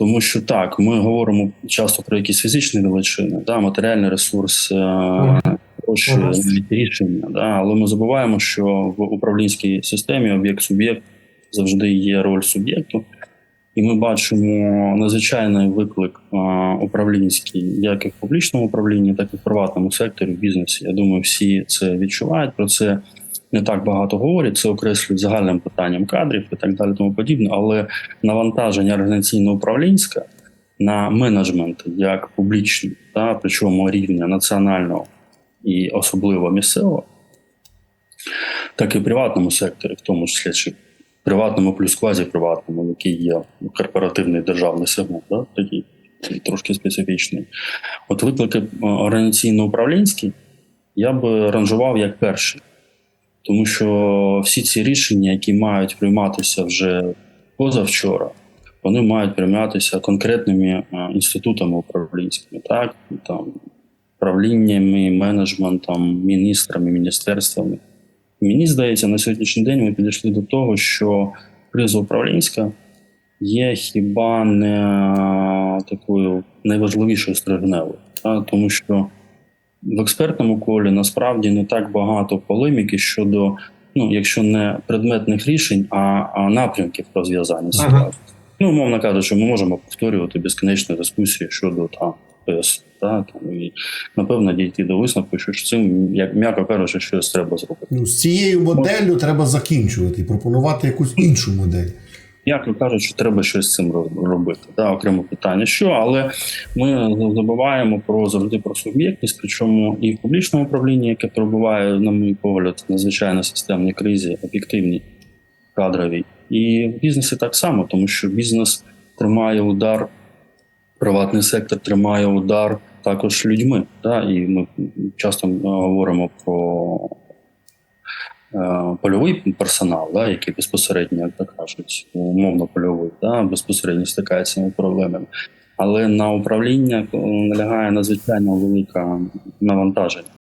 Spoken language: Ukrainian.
Тому що так, ми говоримо часто про якісь фізичні величини, да, матеріальний ресурс, е, гроші, навіть рішення. Да, але ми забуваємо, що в управлінській системі об'єкт-суб'єкт завжди є роль суб'єкту. І ми бачимо надзвичайний виклик е, управлінський, як і в публічному управлінні, так і в приватному секторі, в бізнесі. Я думаю, всі це відчувають. Про це не так багато говорять. Це окреслюють загальним питанням кадрів і так далі, тому подібне. Але навантаження організаційно-управлінське на менеджмент як публічний, та причому рівня національного і особливо місцевого, так і в приватному секторі, в тому числі чи приватному плюс квазіприватному, який є корпоративний державний сегмент, да, такий трошки специфічний. От виклики е, організаційно-управлінські я би ранжував як перші, тому що всі ці рішення, які мають прийматися вже позавчора, вони мають прийматися конкретними е, інститутами управлінськими, так там правліннями, менеджментом, міністрами, міністерствами. Мені здається, на сьогоднішній день ми підійшли до того, що криза управлінська є хіба не такою найважливішою стрижневою, тому що в експертному колі насправді не так багато полеміки щодо, ну якщо не предметних рішень, а, а напрямків розв'язання Ага. ситуації. Ну, умовно кажучи, ми можемо повторювати безкінечні дискусії щодо там ПС, та, там, і напевно дійти до висновку, що цим, як м'яко кажучи, щось треба зробити. Ну, з цією моделлю треба закінчувати і пропонувати якусь іншу модель. Як кажуть, що треба щось з цим ро- робити. Да, окреме питання, що, але ми забуваємо про завжди про суб'єктність, причому і в публічному управлінні, яке перебуває, на мій погляд, надзвичайно системній кризі, об'єктивній, кадровій, і в бізнесі так само, тому що бізнес тримає удар, приватний сектор тримає удар також людьми. Да, і ми часто е, говоримо про польовий персонал, да, який безпосередньо, то кажуть, умовно польовий, да, безпосередньо стикається з цими проблемами. Але на управління е, налягає надзвичайно велика навантаження.